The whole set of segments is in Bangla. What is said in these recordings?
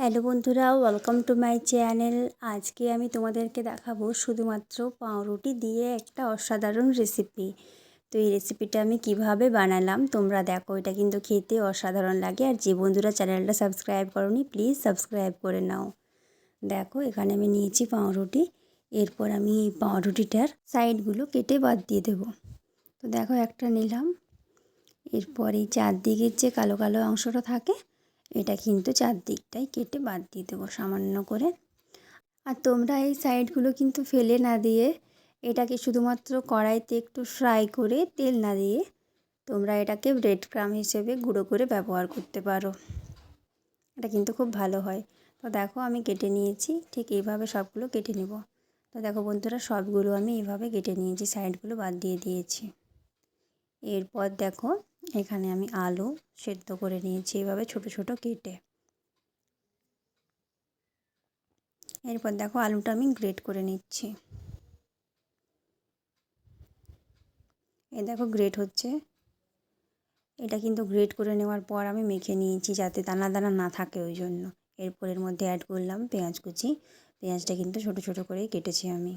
হ্যালো বন্ধুরা ওয়েলকাম টু মাই চ্যানেল আজকে আমি তোমাদেরকে দেখাবো শুধুমাত্র পাউরুটি দিয়ে একটা অসাধারণ রেসিপি তো এই রেসিপিটা আমি কীভাবে বানালাম তোমরা দেখো, এটা কিন্তু খেতে অসাধারণ লাগে। আর যে বন্ধুরা চ্যানেলটা সাবস্ক্রাইব করনি প্লিজ সাবস্ক্রাইব করে নাও। দেখো, এখানে আমি নিয়েছি পাউরুটি। এরপর আমি এই পাউরুটিটার সাইডগুলো কেটে বাদ দিয়ে দেবো। তো দেখো, একটা নিলাম। এরপর এই চারদিকের যে কালো কালো অংশটা থাকে এটা কিন্তু চারদিকটাই কেটে বাদ দিয়ে দেবো সামান্য করে। আর তোমরা এই সাইডগুলো কিন্তু ফেলে না দিয়ে এটাকে শুধুমাত্র কড়াইতে একটু ফ্রাই করে তেল না দিয়ে তোমরা এটাকে ব্রেড ক্রাম হিসেবে গুঁড়ো করে ব্যবহার করতে পারো। এটা কিন্তু খুব ভালো হয়। তো দেখো আমি কেটে নিয়েছি, ঠিক এইভাবে সবগুলো কেটে নেব। তো দেখো বন্ধুরা, সবগুলো আমি এইভাবে কেটে নিয়েছি, সাইডগুলো বাদ দিয়ে দিয়েছি। এরপর দেখো এখানে আমি আলু সেদ্ধ করে নিয়েছি এভাবে ছোট ছোট কেটে। এরপর দেখো আলুটা আমি গ্রেট করে নিচ্ছি। এ দেখো গ্রেট হচ্ছে। এটা কিন্তু গ্রেট করে নেওয়ার পর আমি মেখে নিয়েছি যাতে দানা দানা না থাকে ওই জন্য। এরপর এর মধ্যে অ্যাড করলাম পেঁয়াজ কুচি। পেঁয়াজটা কিন্তু ছোট ছোট করেই কেটেছি আমি।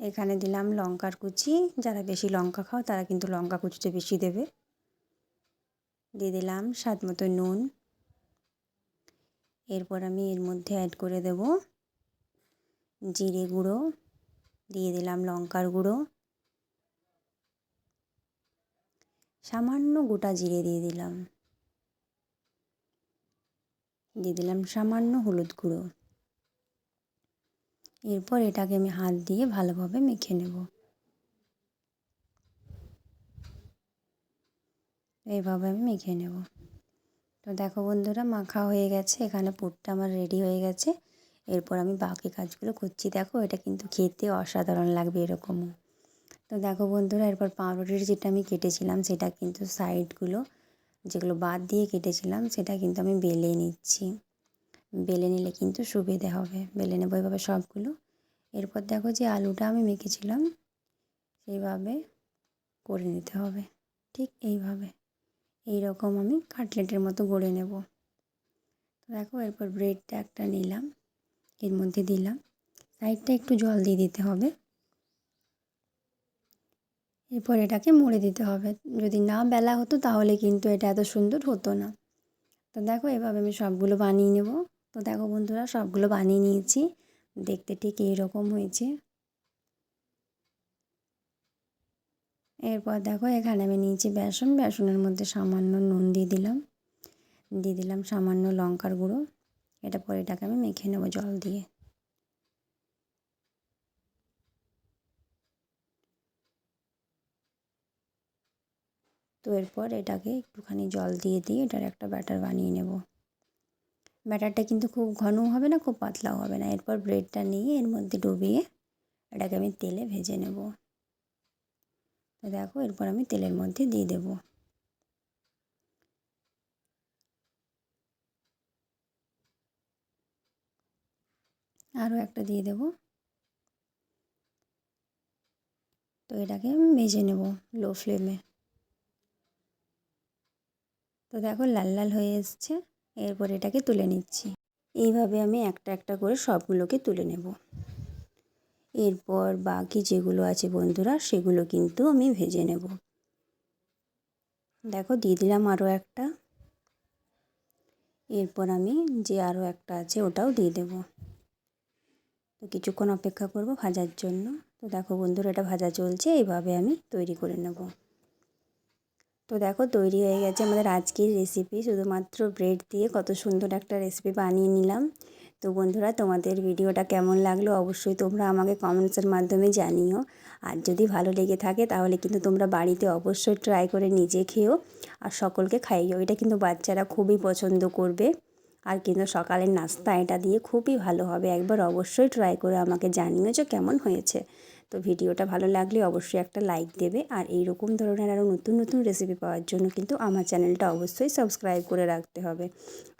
এখানে দিলাম লঙ্কার কুচি। যারা বেশি লঙ্কা খাও, তারা কিন্তু লঙ্কা কুচিটা বেশি দেবে। দিয়ে দিলাম স্বাদ মতো নুন। এরপর আমি এর মধ্যে অ্যাড করে দেব জিরে গুঁড়ো। দিয়ে দিলাম লঙ্কার গুঁড়ো। সামান্য গোটা জিরে দিয়ে দিলাম। দিয়ে দিলাম সামান্য হলুদ গুঁড়ো। এরপর এটাকে আমি হাত দিয়ে ভালোভাবে মেখে নেব। এইভাবে আমি মেখে নেব। তো দেখো বন্ধুরা, মাখা হয়ে গেছে, এখানে পুরটা আমার রেডি হয়ে গেছে। এরপর আমি বাকি কাজগুলো করছি। দেখো, এটা কিন্তু খেতে অসাধারণ লাগবে এরকমও। তো দেখো বন্ধুরা, এরপর পাউরুটির যেটা আমি কেটেছিলাম, সেটা কিন্তু সাইডগুলো যেগুলো বাদ দিয়ে কেটেছিলাম, সেটা কিন্তু আমি বেলে নিচ্ছি। বেলে নিলে কিন্তু সুবিধে হবে। বেলে নেব এভাবে সবগুলো। এরপর দেখো যে আলুটা আমি মেখেছিলাম, সেইভাবে করে নিতে হবে। ঠিক এইভাবে। এই রকম আমি কাটলেটের মতো গড়ে নেব। তো দেখো এরপর ব্রেডটা একটা নিলাম, এর মধ্যে দিলাম। সাইডটা একটু জল দিয়ে দিতে হবে। এরপর এটাকে মুড়ে দিতে হবে। যদি না বেলা হতো তাহলে কিন্তু এটা এত সুন্দর হতো না। তো দেখো এভাবে আমি সবগুলো বানিয়ে নেব। তো দেখো বন্ধুরা, সবগুলো বানিয়ে নিয়েছি। দেখতে ঠিক এইরকম হয়েছে। এরপর দেখো, এখানে আমি নিয়েছি বেসন। বেসনের মধ্যে সামান্য নুন দিয়ে দিলাম। দিয়ে দিলাম সামান্য লঙ্কার গুঁড়ো। এটা পরে এটাকে আমি মেখে নেব জল দিয়ে। তো এরপর এটাকে একটুখানি জল দিয়ে দিয়ে এটার একটা ব্যাটার বানিয়ে নেব। ব্যাটারটা কিন্তু খুব ঘনও হবে না, খুব পাতলাও হবে না। এরপর ব্রেডটা নিয়ে এর মধ্যে ডুবিয়ে এটাকে আমি তেলে ভেজে নেব। তো দেখো, এরপর আমি তেলের মধ্যে দিয়ে দেব। আরও একটা দিয়ে দেব। তো এটাকে আমি ভেজে নেব লো ফ্লেমে। তো দেখো, লাল লাল হয়ে এসছে। এরপর এটাকে তুলে নিচ্ছি। এইভাবে আমি একটা একটা করে সবগুলোকে তুলে নেব। এরপর বাকি যেগুলো আছে বন্ধুরা, সেগুলো কিন্তু আমি ভেজে নেব। দেখো, দিয়ে দিলাম আরও একটা। এরপর আমি যে আরও একটা আছে ওটাও দিয়ে দেব। তো কিছুক্ষণ অপেক্ষা করব ভাজার জন্য। তো দেখো বন্ধুরা, এটা ভাজা চলছে। এইভাবে আমি তৈরি করে নেব। তো দেখো তৈরি হয়ে গেছে আমাদের আজকের রেসিপি শুধুমাত্র ব্রেড দিয়ে কত সুন্দর একটা রেসিপি বানিয়ে নিলাম। তো বন্ধুরা, তোমাদের ভিডিওটা কেমন লাগল অবশ্যই তোমরা আমাকে কমেন্টসের মাধ্যমে জানিও। আর যদি ভালো লেগে থাকে তাহলে কিন্তু তোমরা বাড়িতে অবশ্যই ট্রাই করে নিজে খেও আর সকলকে খাইও। এটা কিন্তু বাচ্চারা খুবই পছন্দ করবে। আর কিন্তু সকালের নাস্তা এটা দিয়ে খুবই ভালো হবে। একবার অবশ্যই ট্রাই করে আমাকে জানিও যে কেমন হয়েছে। তো ভিডিওটা ভালো লাগলে অবশ্যই একটা লাইক দেবে। আর এই রকম ধরনের আরও নতুন নতুন রেসিপি পাওয়ার জন্য কিন্তু আমার চ্যানেলটা অবশ্যই সাবস্ক্রাইব করে রাখতে হবে।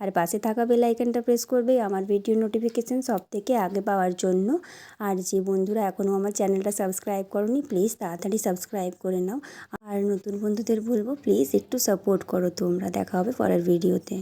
আর পাশে থাকা বেল আইকনটা প্রেস করবে, আমার ভিডিও নোটিফিকেশান সব থেকে আগে পাওয়ার জন্য। আর যে বন্ধুরা এখনও আমার চ্যানেলটা সাবস্ক্রাইব করনি প্লিজ তাড়াতাড়ি সাবস্ক্রাইব করে নাও। আর নতুন বন্ধুদের বলব প্লিজ একটু সাপোর্ট করো তোমরা। দেখা হবে পরের ভিডিওতে